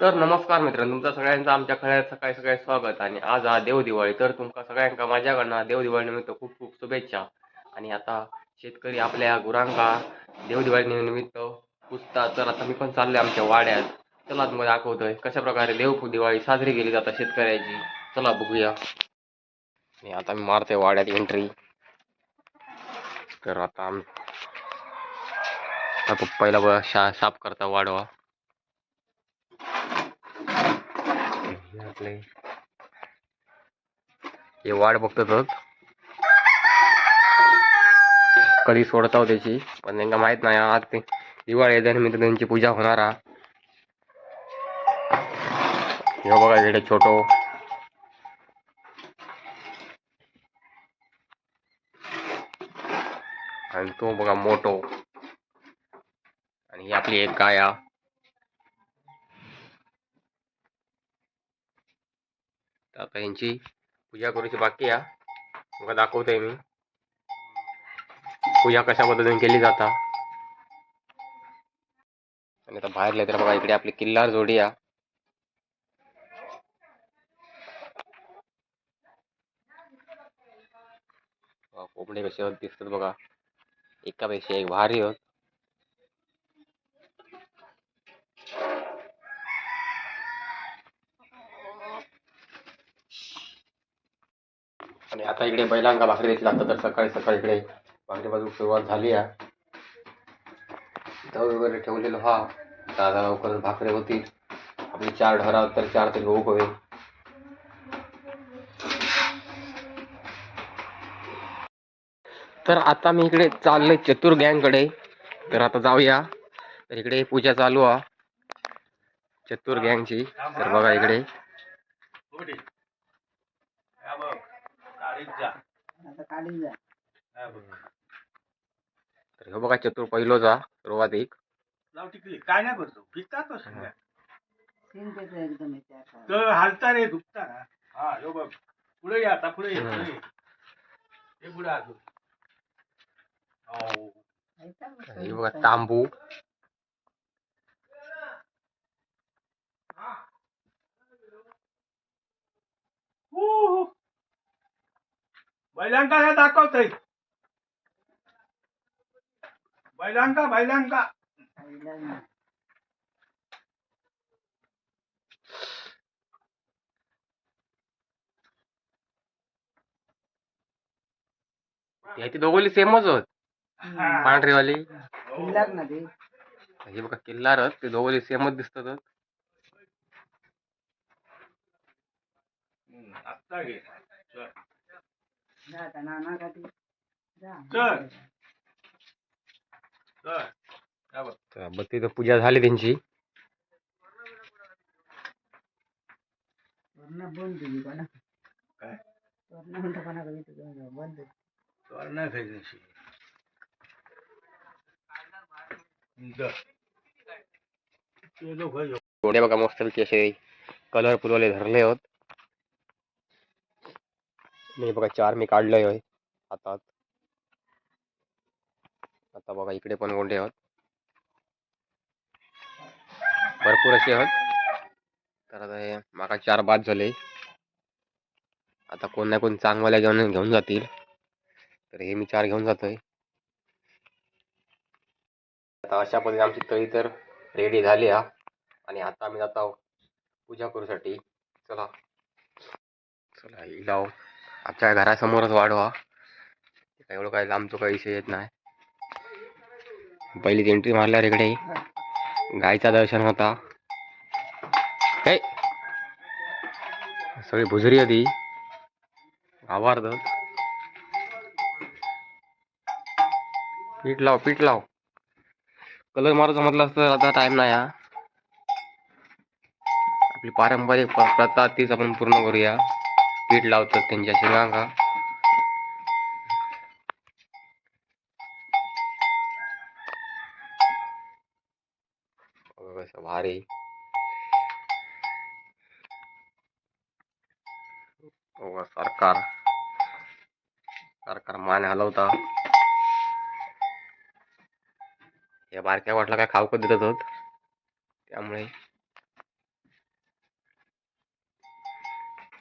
तर नमस्कार मित्रांनो तुमचा सगळ्यांचं आमच्या खळ्यात सकाळी सकाळी स्वागत आणि आज हा देव दिवाळी. तर तुमका सगळ्यांका माझ्याकडनं देव दिवाळी निमित्त खूप खूप शुभेच्छा. आणि आता शेतकरी आपल्या गुरांका देव दिवाळी निमित्त पुजतात. तर आता मी पण चाललोय आमच्या वाड्यात. चला तुम्हाला दाखवतोय कशा प्रकारे देव दिवाळी साजरी केली जातात शेतकऱ्याची. चला बघूया. आणि आता मी मारतोय वाड्यात एंट्री तर आता आम पहिला शा साफ करता वाढवा. आपले. हे वाट बघतात कधी सोडता हो त्याची पण त्यांना माहीत नाही आज ते दिवाळी दरम्यान त्यांची पूजा होणार हा. हे बघा इकडे छोटो. आणि तो बघा मोठो. आणि ही आपली एक गाया तर आता यांची पूजा करूची बाकी या मग दाखवतोय मी. पूजा कशा पद्धतीने केली जाता. आणि आता बाहेर तर बघा इकडे आपली किल्लार जोडी या कोंबडे कसे होत दिसतात बघा. एकापेक्षा एक भारी होत आणि आता इकडे बैलांका भाकरी देखील आता तर सकाळी सकाळी इकडे भाकरी बाजू सुरुवात झाली आहे. दव वगैरे ठेवलेलं हा. दादा लवकरच भाकरी होतील. आपली चार ढरा तर चार तरी होऊ हवे तर आता मी इकडे चाललोय चतुर गँगकडे तर आता जाऊया. तर इकडे पूजा चालू आहे. चतुर गँगची तर बघा इकडे. तर हे बघा चतुर पहिलोचा सुरुवातीक लाव टिकली. काय नाही करतो. भिजतातच सगळ्या. एकदम. तर हालता रे दुखता ना. हा हो बघ. पुढे या आता पुढे ये. पुढे ये. हे पुढे हो मग हे बघा तांबू हू, हू. बैलांका हे दाखवतय. बैलांका बैलांका. ती दोघोली सेमच होत. पांढरीवाली. हो. शिल्लक ना ते हे बघा किल्लारच ते दोघोली सेमच दिसतात आत्ता घे. चल. चल. बघ. तर बत्ती तर पूजा झाली त्यांची. बंद तुझी कोणा काय? म्हणतो तुझं बंद. खायचं हे बघा मस्त असे कलर फुलवाले धरले होत. म्हणजे बघा चार मी काढले होय हातात. आता बघा इकडे पण गोंडे आहोत. भरपूर असे आहोत. तर आता हे माका चार बाद झाले. आता कोण ना कोण चांगल्या घेऊन घेऊन जातील. तर हे मी चार घेऊन जातोय. आता अशा पद्धतीने आमची तळी तर रेडी झाली हा. आणि आता आम्ही जात आहोत पूजा करूसाठी. चला. चला ही आमच्या घरासमोरच वाढवा काय एवढं काय लांबचं काही विषय येत नाही. पहिलीच एंट्री मारल्यावर इकडे गायचा दर्शन होता. हे सगळी भुजरी होती आवारतात पीठ लाव पीठ लाव. कलर मारायचं म्हटलं असतं आता टाइम नाही हा. आपली पारंपरिक प्रथा तीच आपण पूर्ण करूया. पीठ लावतात त्यांच्या शिंगांका कसं भारी. सरकार. सरकार मान हलवता. या बारक्या वाटला काय खावकत देत होत त्यामुळे.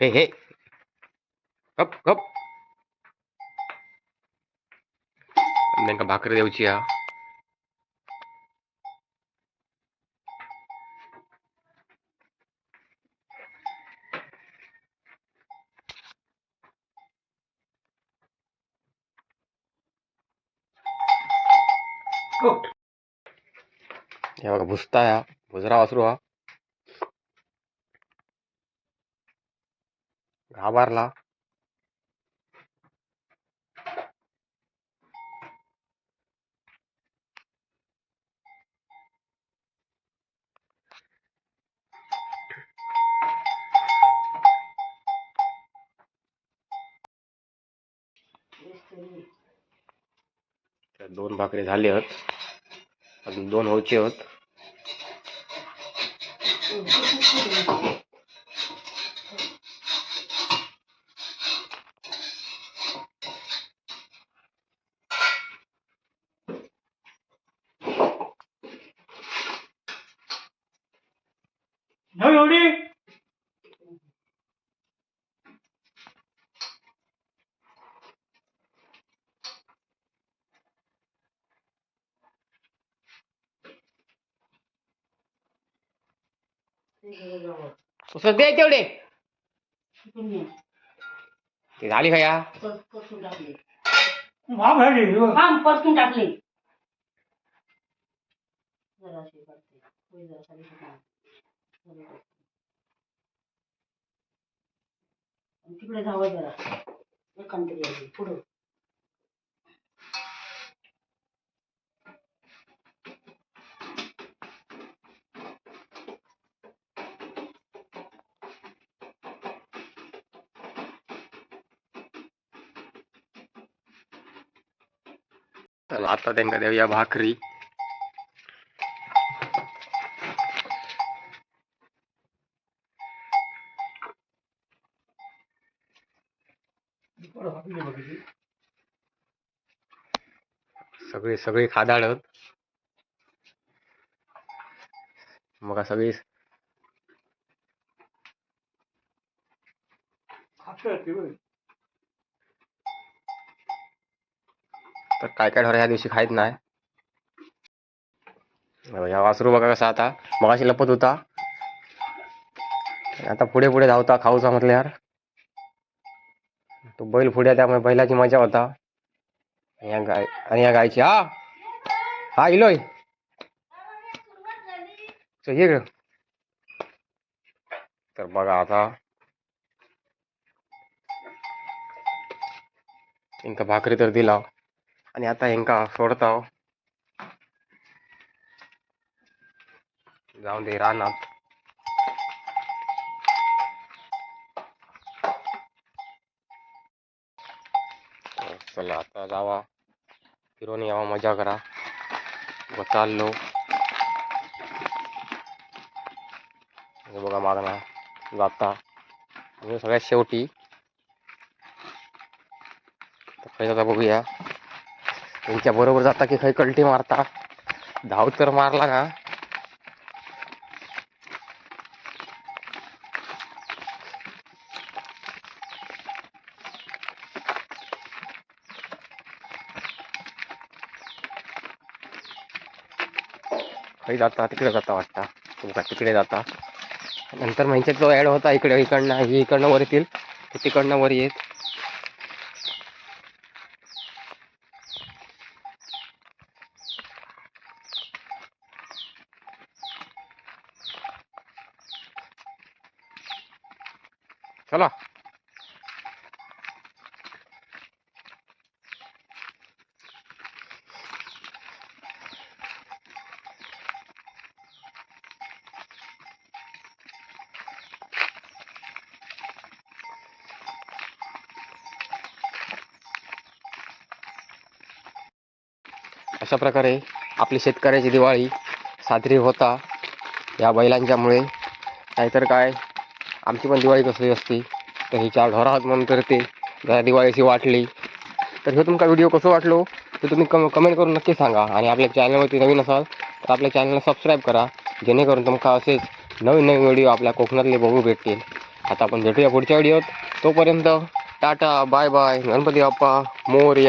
हे हे. गप गप. त्यांना भाकरी देऊची हा. हो. बघा भुसता भुजरा वासरू हा. घाबरला. दोन भाकरी झाले आहेत. अजून दोन व्हायचे आहेत नाही एवढी उसं दे तेवढे. ते झाली का या? परतून टाकले हा परतून टाकले. जराशी होय आणि तिकडे जावं जरा. एकांतरी पुढं. तर आता त्यांना देऊया भाकरी. सगळे सगळे खादाळत सगळी सगळी खादाडत मग सगळी खातं ते बघ. तर काय काय ढोर ह्या दिवशी खायत नाही. या ह्या वासरू बघा कसा आता. मगाशी लपत होता. आता पुढे पुढे धावता खाऊचा म्हटल्यावर तो बैल पुढे त्यामुळे बैलाची मजा होता. आणि या गाय आणि या गायची हा. हा इलोय. ये तर बघा आता. इंका भाकरी तर दिला. आणि आता हेंका सोडता जाऊन दे रानात. चला आता जावा. फिरून यावा मजा करा. व चाललो. बघा मागणा जाता. सगळ्यात शेवटी. तर जाता बघूया. त्यांच्या बरोबर जाता की खय कल्टी मारता? धाव तर मारला ना. खय जाता तिकडे जाता वाटता. तुमका तिकडे जाता. नंतर म्हणजे तो ऍड होता इकडे इकडनं हे इकडनं वर येतील तिकडनं वर येत. चला. अशा प्रकारे आपली शेतकऱ्याची दिवाळी साजरी होता या बैलांच्यामुळे. नाहीतर काय? आमची पण दिवाळी कसली असती. तर ही चार ढोरात म्हणून करते जरा दिवाळीची वाटली. तर हे तुमचा व्हिडिओ कसं वाटलो? ते तुम्ही कम कमेंट करून नक्की सांगा. आणि आपल्या चॅनलवरती नवीन असाल तर आपल्या चॅनलला सबस्क्राईब करा. जेणेकरून तुमका असेच नवीन नवीन व्हिडिओ आपल्या कोकणातले बघू भेटतील. आता आपण भेटूया पुढच्या व्हिडिओत तोपर्यंत tata bye bye Ganpati Bappa Morya.